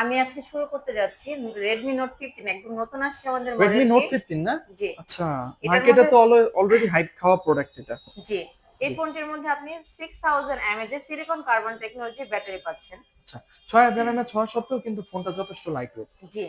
আমি আজকে শুরু করতে যাচ্ছি Redmi Note 15 একদম নতুন আসছে আমাদের রেডমি নোট মডেলটি ফিফটিন না? জি। আচ্ছা মার্কেটে তো অলরেডি হাইপ খাওয়া প্রোডাক্ট এটা। জি। এই ফোনটির মধ্যে আপনি 6000 mAh এর সিলিকন কার্বন টেকনোলজি ব্যাটারি পাচ্ছেন। ছয় হাজার এমএচ হওয়া সত্ত্বেও কিন্তু ফোনটা যথেষ্ট লাইট ওয়েট জি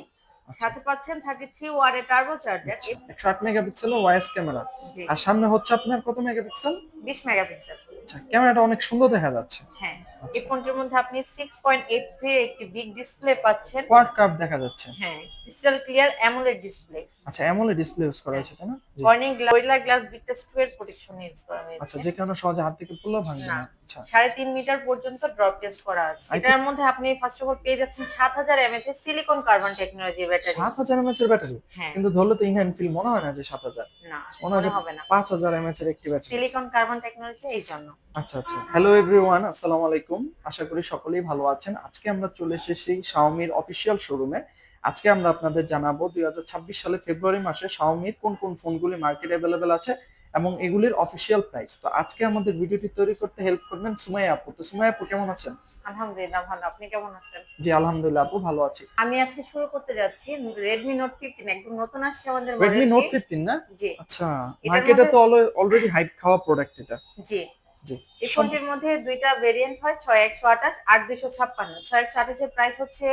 সাথে পাচ্ছেন 33 ওয়াটের টার্বো চার্জার একশো আট মেগাপিক্সেল ওয়াইস ক্যামেরা আর সামনে হচ্ছে আপনার কত মেগাপিক্সেল? 20 মেগাপিক্সেল। আচ্ছা ক্যামেরাটা অনেক সুন্দর দেখা যাচ্ছে। হ্যাঁ। আচ্ছা এই ফোনটির মধ্যে আপনি 6.83 এর একটি বিগ ডিসপ্লে পাচ্ছেন। কোয়াড কার্ভ দেখা যাচ্ছে। হ্যাঁ ক্রিস্টাল ক্লিয়ার অ্যামোলেড ডিসপ্লে আচ্ছা অ্যামোলেড ডিসপ্লে ইউজ করা হয়েছে তাই না? জি। কর্নিং গরিলা গ্লাস বিটনেস 2 এর প্রোটেকশন ইউজ করা আচ্ছা যে কারণে সহজে হাত থেকে ভাঙবে না। আচ্ছা। সাড়ে তিন মিটার পর্যন্ত ড্রপ টেস্ট করা আছে। এটার মধ্যে আপনি ফার্স্ট অফ অল পেয়ে যাচ্ছেন সাত হাজার এমএচ এর সিলিকন কার্বন টেকনোলজি ব্যাটারি সাত হাজার এর ব্যাটারি হ্যাঁ। কিন্তু ধরলে তো ইনহ্যান্ড ফিল মনে হয় না যে সাত হাজার। না মনে হয় হবে না। পাঁচ হাজার এমএচ এর একটি ব্যাটারি সিলিকন কার্বন টেকনোলজি এই জন্য। আচ্ছা আচ্ছা। হ্যালো এভরিওয়ান আসসালামু আলাইকুম। আশা করি সকলেই ভালো আছেন। আজকে আমরা চলে এসেছি শাওমির অফিসিয়াল শোরুমে আজকে আমরা আপনাদের জানাব দুই সালে ফেব্রুয়ারি মাসে শাওমির কোন কোন ফোনগুলি মার্কেটে অ্যাভেলেবেল আছে এবং এগুলির অফিসিয়াল প্রাইস তো আজকে আমাদের ভিডিওটি তৈরি করতে হেল্প করবেন সুমাইয়া আপু। তো সুমাইয়া আপু কেমন আছেন? আলহামদুলিল্লাহ ভালো। আপনি কেমন আছেন? জি আলহামদুলিল্লাহ আপু ভালো আছি। আমি আজকে শুরু করতে যাচ্ছি Redmi Note 15 একদম নতুন আসছে আমাদের রেডমি নোট মডেলটি ফিফটিন না? জি। আচ্ছা মার্কেটে তো অলরেডি হাইপ খাওয়া প্রোডাক্ট এটা। জি। জি এই ফোনটির মধ্যে দুইটা ভেরিয়েন্ট হয় ছয় একশো আঠাশ আট দুশো ছাপ্পান্ন। ছয় একশো আঠাশের প্রাইস হচ্ছে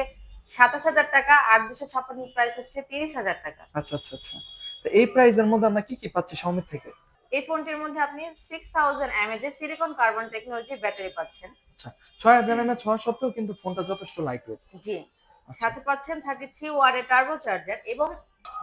সাতাশ হাজার টাকা আট দুশো ছাপ্পান্ন প্রাইস হচ্ছে তিরিশ হাজার টাকা। আচ্ছা আচ্ছা আচ্ছা। তো এই প্রাইসের মধ্যে আমরা কি কি পাচ্ছি শাওমির থেকে? এই ফোনটির মধ্যে আপনি সিক্স থাউজেন্ড এমএজ এর সিলিকন কার্বন টেকনোলজি ব্যাটারি পাচ্ছেন। ছয় হাজার এমএচ হওয়া সত্ত্বেও কিন্তু ফোনটা যথেষ্ট লাইট ওয়েট জি আচ্ছা। সাথে পাচ্ছেন থার্টি থ্রি ওয়ারের টার্বো চার্জার এবং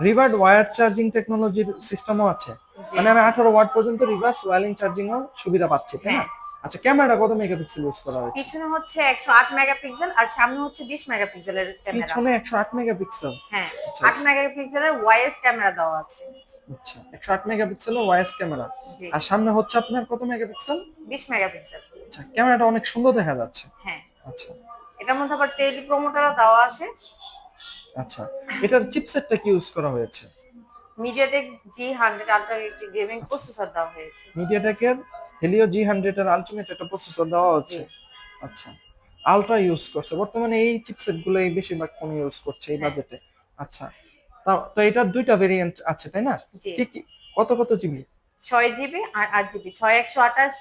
রিভার্ড ওয়ার চার্জিং টেকনোলজির সিস্টেমও আছে। মানে আমি আঠারো ওয়াট পর্যন্ত রিভার্স ওয়ারিং চার্জিং এর সুবিধা পাচ্ছি তাই না? হ্যাঁ। আচ্ছা ক্যামেরাটা কত মেগাপিক্সেল ইউজ করা হয়েছে? পিছনে হচ্ছে একশো আট মেগাপিক্সেল আর সামনে হচ্ছে বিশ মেগাপিক্সেলের ক্যামেরা। পিছনে একশো আট মেগাপিক্সেল? হ্যাঁ আচ্ছা। আট মেগাপিক্সেলের ওয়াইএস ক্যামেরা দেওয়া আছে। আচ্ছা একশো আট মেগাপিক্সেল ওয়াইস ক্যামেরা। আর সামনে হচ্ছে আপনার কত মেগাপিক্সেল? বিশ মেগাপিক্সেল। আচ্ছা ক্যামেরাটা অনেক সুন্দর দেখা যাচ্ছে। হ্যাঁ। আচ্ছা। এটার মধ্যে আবার টেলি প্রমোটারও দেওয়া আছে। আচ্ছা এটার চিপসেটটা কি ইউজ করা হয়েছে? MediaTek G hundred ultra gaming. Processor দেওয়া হয়েছে। মিডিয়াটেকের হেলিও জি হান্ড্রেড এর আলটিমেট একটা প্রসেসর দেওয়া হচ্ছে আচ্ছা আলট্রা ইউজ করছে। বর্তমানে এই চিপসেট গুলোই বেশিরভাগ ফোন ইউজ করছে এই হ্যাঁ। বাজেটে আচ্ছা তা- তো এটার দুইটা ভেরিয়েন্ট আছে তাই না? কি কি কত কত জিবি ছয় জিবি আর আট জিবি ছয় একশো আঠাশ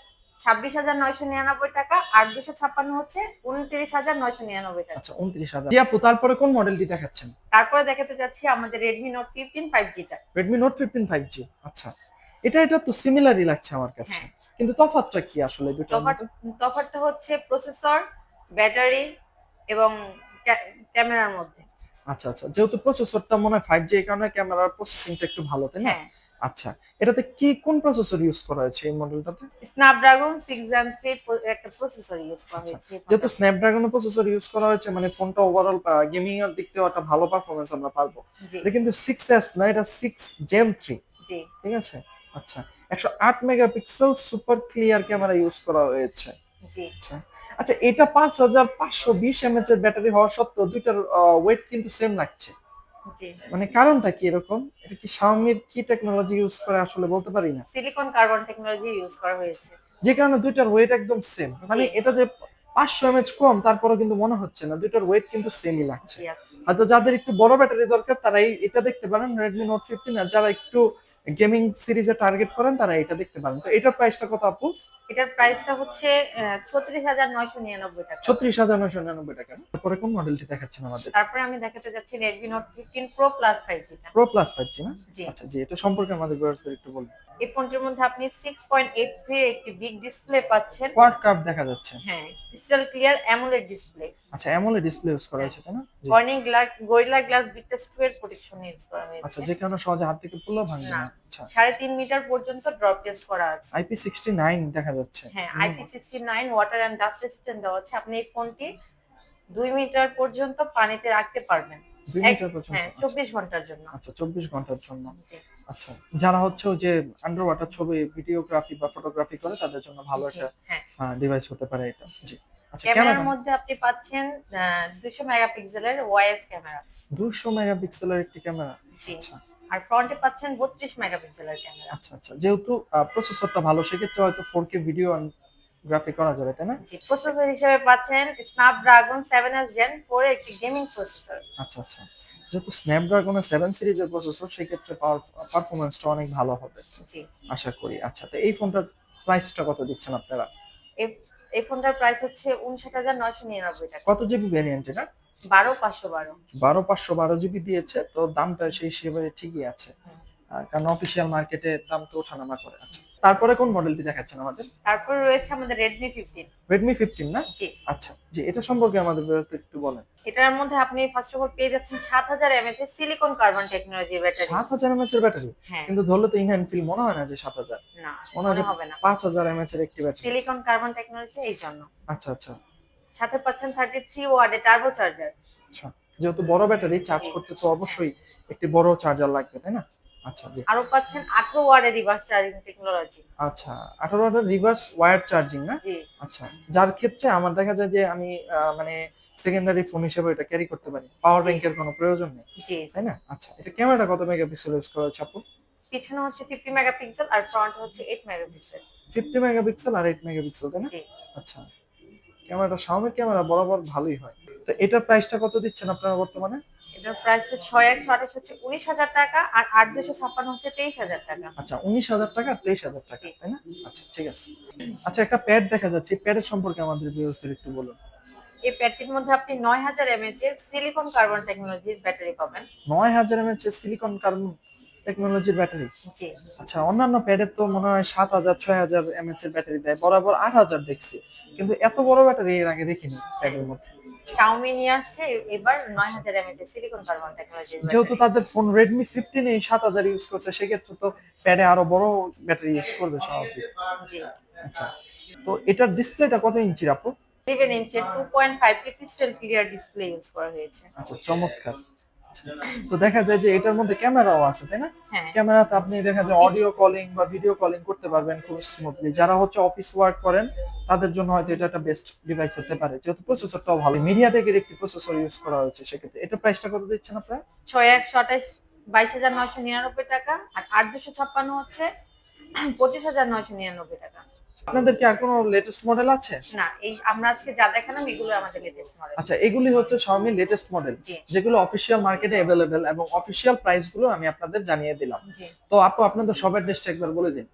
ছাব্বিশ হাজার নয়শো নিরানব্বই টাকা আর দুশো ছাপ্পান্ন হচ্ছে উনত্রিশ হাজার নয়শো নিরানব্বই টাকা। আচ্ছা উনত্রিশ হাজার। আপু তারপরে কোন মডেলটি দেখাচ্ছেন? তারপরে দেখাতে যাচ্ছি আমাদের Redmi Note fifteen five জিটা Redmi Note fifteen five G আচ্ছা। এটা এটা তো সিমিলারই লাগছে আমার কাছে। হ্যাঁ। কিন্তু তফাৎটা কি আসলে তফাৎ তফাৎটা হচ্ছে প্রসেসর ব্যাটারি এবং ক্যামেরার মধ্যে। আচ্ছা আচ্ছা। যেহেতু প্রসেসরটা মনে হয় ফাইভ জি এই কারণে ক্যামেরার প্রসেসিংটা একটু ভালো তাই না? হ্যাঁ। আচ্ছা এটাতে কি কোন প্রসেসর ইউজ করা হয়েছে এই মডেলটাতে স্ন্যাপড্রাগন সিক্স জেন থ্রি একটা প্রসেসর ইউজ করা আচ্ছা, হয়েছে যেহেতু স্ন্যাপড্রাগন প্রসেসর ইউজ করা হয়েছে মানে ফোনটা ওভারঅল গেমিং এর দিক থেকে একটা ভালো পারফরমেন্স আমরা পারব। জি। এটা কিন্তু সিক্স এস না এটা সিক্স জেন থ্রি জি। ঠিক আছে? আচ্ছা একশো আট megapixel super clear camera use করা হয়েছে। জি। আচ্ছা আচ্ছা এটা পাঁচ হাজার পাঁচশো বিশ এমএচ এর ব্যাটারি হওয়া সত্ত্বেও দুইটার ওয়েট কিন্তু সেম লাগছে। মানে কারণটা কি এরকম? এটা কি শাওমির কি টেকনোলজি ইউজ করে আসলে বলতে পারি না? সিলিকন কার্বন টেকনোলজি ইউজ করা হয়েছে। যে কারণে দুইটার ওয়েট একদম সেম মানে এটা যে পাঁচশো এমএচ কম তারপরে কিন্তু মনে হচ্ছে না। দুইটার ওয়েট কিন্তু সেমই লাগছে। হয়তো যাদের একটু বড় ব্যাটারি দরকার তারা এটা দেখতে পারেন রেডমি নোট ফিফটিন আর যারা একটু গেমিং সিরিজে টার্গেট করেন তারা এটা দেখতে পারেন। তো এটার প্রাইসটা কত আপু? এটার প্রাইসটা হচ্ছে ছত্রিশ হাজার নয়শো নিরানব্বই টাকা। ছত্রিশ হাজার নয়শো নিরানব্বই টাকা। তারপরে কোন মডেলটি দেখাচ্ছেন আমাদের? তারপরে আমি দেখাতে যাচ্ছি Redmi Note fifteen Pro Plus five জিটা Pro plus five G না? জি। আচ্ছা জি এটা সম্পর্কে আমাদের ভিউয়ার্সদের একটু বলুন এই ফোনটির মধ্যে আপনি সিক্স পয়েন্ট এইট থ্রি একটি বিগ ডিসপ্লে পাচ্ছেন। কোয়াড কাপ দেখা যাচ্ছে। হ্যাঁ ক্রিস্টাল ক্লিয়ার অ্যামোলেড ডিসপ্লে আচ্ছা অ্যামোলেড ডিসপ্লে ইউজ করা হয়েছে তাই না। কর্নিং গ্লাস গরিলা গ্লাস বিটনেস টু এর প্রোটেকশন ইউজ করা হয়েছে। আচ্ছা যে কারণে সহজে হাত থেকে পড়লেও ভাঙবে না। আচ্ছা। সাড়ে তিন মিটার পর্যন্ত ড্রপ টেস্ট করা আছে। আইপি সিক্সটি নাইন দেখা যাচ্ছে। হ্যাঁ। IP sixty nine water and dust resistant দেওয়া আছে। আপনি এই ফোনটি দুই মিটার পর্যন্ত পানিতে রাখতে পারবেন। দুই মিটার পর্যন্ত হ্যাঁ আচ্ছা। চব্বিশ ঘণ্টার জন্য। আচ্ছা চব্বিশ ঘণ্টার জন্য। আচ্ছা যারা হচ্ছে যে আন্ডার ওয়াটার ছবি ভিডিওগ্রাফি বা ফটোগ্রাফি করে তাদের জন্য ভালো একটা হ্যাঁ। ডিভাইস হতে পারে এটা। জি। ক্যামেরার ক্যামেরা মধ্যে আপনি পাচ্ছেন মেগাপিক্সেলের ওয়াইএস ক্যামেরা মেগাপিক্সেলের একটি ক্যামেরা জি। আচ্ছা। আর ফ্রন্টে পাচ্ছেন মেগাপিক্সেলের ক্যামেরা আচ্ছা আচ্ছা। যেহেতু প্রসেসরটা ভালো সেক্ষেত্রে হয়তো ফোর কে ভিডিও গ্রাফিক করা যাবে তাই না? জি প্রসেসর হিসেবে পাচ্ছেন Snapdragon seven S Gen four একটি গেমিং প্রসেসর আচ্ছা আচ্ছা। যেহেতু স্ন্যাপড্রাগনের সেভেন সিরিজের প্রসেসর সেক্ষেত্রে পারফরমেন্সটা অনেক ভালো হবে। জি। আশা করি। আচ্ছা তো এই ফোনটার প্রাইসটা কত দিচ্ছেন আপনারা? এই- ফোনটার প্রাইস হচ্ছে উনষাট হাজার নয়শো নিরানব্বই টাকা। কত জিবি ভ্যারিয়েন্ট এটা বারো পাঁচশো বারো। বারো পাঁচশো বারো জিবি দিয়েছে তো দামটা সেই হিসেবে ঠিকই আছে। কারণ অফিসিয়াল মার্কেটে দাম তো ওঠানামা করে। আচ্ছা তারপরে কোন মডেলটি দেখাচ্ছেন আমাদের? তারপর রয়েছে আমাদের রেডমি ফিফটিন রেডমি ফিফটিন না? জি। আচ্ছা জি এটা সম্পর্কে আমাদের বিরতি একটু বলেন। এটার মধ্যে আপনি ফার্স্ট অফ অল পেয়ে যাচ্ছেন সাত হাজার এমএচ এর সিলিকন কার্বন টেকনোলজির ব্যাটারি সাত হাজার এমএচ এর ব্যাটারি কিন্তু ধরলে তো ইনহ্যান্ড ফিল মনে হয় না যে সাত হাজার। না মনে হবে না। পাঁচ হাজার এমএচ এর একটি ব্যাটারি সিলিকন কার্বন টেকনোলজি এই জন্য। আচ্ছা আচ্ছা। সাথে পাচ্ছেন থার্টি থ্রি ওয়ার্ডে টার্বো চার্জার আচ্ছা যেহেতু বড় ব্যাটারি চার্জ করতে তো অবশ্যই একটি বড় চার্জার লাগবে তাই না? আচ্ছা আরও পাচ্ছেন আঠারো ওয়ার্ডের রিভার্স চার্জিং টেকনোলজি আচ্ছা আঠারো ওয়াটের রিভার্স ওয়্যার চার্জিং না? আচ্ছা যার ক্ষেত্রে আমার দেখা যায় যে আমি মানে সেকেন্ডারি ফোন হিসেবে এটা ক্যারি করতে পারি। পাওয়ার ব্যাংকের কোনো প্রয়োজন নেই। তাই না? আচ্ছা এটা ক্যামেরাটা কত মেগাপিক্সেল ইউজ করা হচ্ছে আপু? পিছনে হচ্ছে ফিফটি মেগাপিক্সেল আর ফ্রন্ট হচ্ছে এইট মেগাপিক্সেল ফিফটি মেগাপিক্সেল আর এইট মেগাপিক্সেল তাই না? জি। আচ্ছা। ক্যামেরাটা শাওমির ক্যামেরা বরাবর ভালোই হয়। তো এটার প্রাইসটা কত দিচ্ছেন আপনারা বর্তমানে? এটার প্রাইস ছয় একশো আঠাশ হচ্ছে উনিশ হাজার টাকা আর আট দুশো ছাপ্পান্ন হচ্ছে তেইশ হাজার টাকা। আচ্ছা উনিশ হাজার টাকা তেইশ হাজার টাকা তাই না? আচ্ছা ঠিক আছে। আচ্ছা একটা প্যাড দেখা যাচ্ছে। প্যাডের সম্পর্কে আমাদের বিরোধীদের একটু বলুন। এই প্যাডটির মধ্যে আপনি নয় হাজার এমএচ এর সিলিকন কার্বন টেকনোলজির ব্যাটারি পাবেন। নয় হাজার এমএচ সিলিকন কার্বন টেকনোলজির ব্যাটারি জি। আচ্ছা অন্যান্য প্যাডের তো মনে হয় সাত হাজার ছয় হাজার এমএচ এর ব্যাটারি দেয়। বরাবর আট হাজার দেখছি। কিন্তু এত বড় ব্যাটারি এর আগে দেখিনি প্যাডের মধ্যে। শাওমি নিয়ে আসছে এবার নয় হাজার এমএচ এর সিলিকন কার্বন টেকনোলজির যেহেতু তাদের ফোন রেডমি ফিফটিন এই সাত হাজার ইউজ করছে সেক্ষেত্রে তো প্যাডে আরও বড় ব্যাটারি ইউজ করবে স্বাভাবিক। জি। আচ্ছা তো এটার ডিসপ্লেটা কত ইঞ্চির আপু? Seven ইঞ্চের two point five crystal clear display use করা হয়েছে। আচ্ছা চমৎকার। তো দেখা যায় যে এটার মধ্যে ক্যামেরাও আছে তাই না? হ্যাঁ। ক্যামেরাতে আপনি দেখা যায় অডিও কলিং বা ভিডিও কলিং করতে পারবেন খুব স্মুথলি যারা হচ্ছে অফিস ওয়ার্ক করেন তাদের জন্য হয়তো এটা একটা বেস্ট ডিভাইস হতে পারে। যেহেতু প্রসেসরটাও ভালো। মিডিয়াটেকের একটি প্রসেসর ইউজ করা হয়েছে সেক্ষেত্রে। এটা প্রাইসটা কত দিচ্ছেন আপনারা? ছয় একশো আঠাশ বাইশ হাজার নয়শো নিরানব্বই টাকা। আর আট দুশো ছাপ্পান্ন হচ্ছে পঁচিশ হাজার নয়শো নিরানব্বই টাকা। আপনাদের কি আর কোনো লেটেস্ট মডেল আছে না এই আমরা আজকে যা দেখালাম এগুলো আমাদের লেটেস্ট মডেল আচ্ছা এগুলি হচ্ছে Xiaomi লেটেস্ট মডেল জি। যেগুলো অফিসিয়াল মার্কেটে अवेलेबल এবং অফিসিয়াল প্রাইস গুলো আমি আপনাদের জানিয়ে দিলাম জি তো আপু আপনাদের সবার ড্রেসটা একবার বলে দিন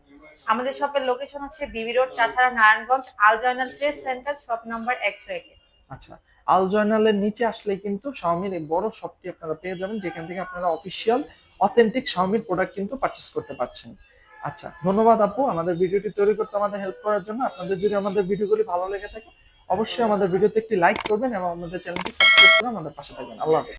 আমাদের শপের লোকেশন হচ্ছে B B road Chashara Narayanganj Al Joynal trade centre shop number একশো একে আচ্ছা আল জয়নালের নিচে আসলে কিন্তু শাওমির এই বড় শপটি আপনারা পেয়ে যাবেন যেখান থেকে আপনারা অফিসিয়াল অথেন্টিক শাওমির প্রোডাক্ট কিন্তু পারচেস করতে পারছেন আচ্ছা ধন্যবাদ আপু। আমাদের ভিডিওটি তৈরি করতে আমাদের হেল্প করার জন্য। আপনাদের যদি আমাদের ভিডিওগুলি ভালো লেগে থাকে, অবশ্যই আমাদের ভিডিওতে একটি লাইক করবেন এবং আমাদের চ্যানেলটি সাবস্ক্রাইব করে আমাদের পাশে থাকবেন। আল্লাহ হাফেজ।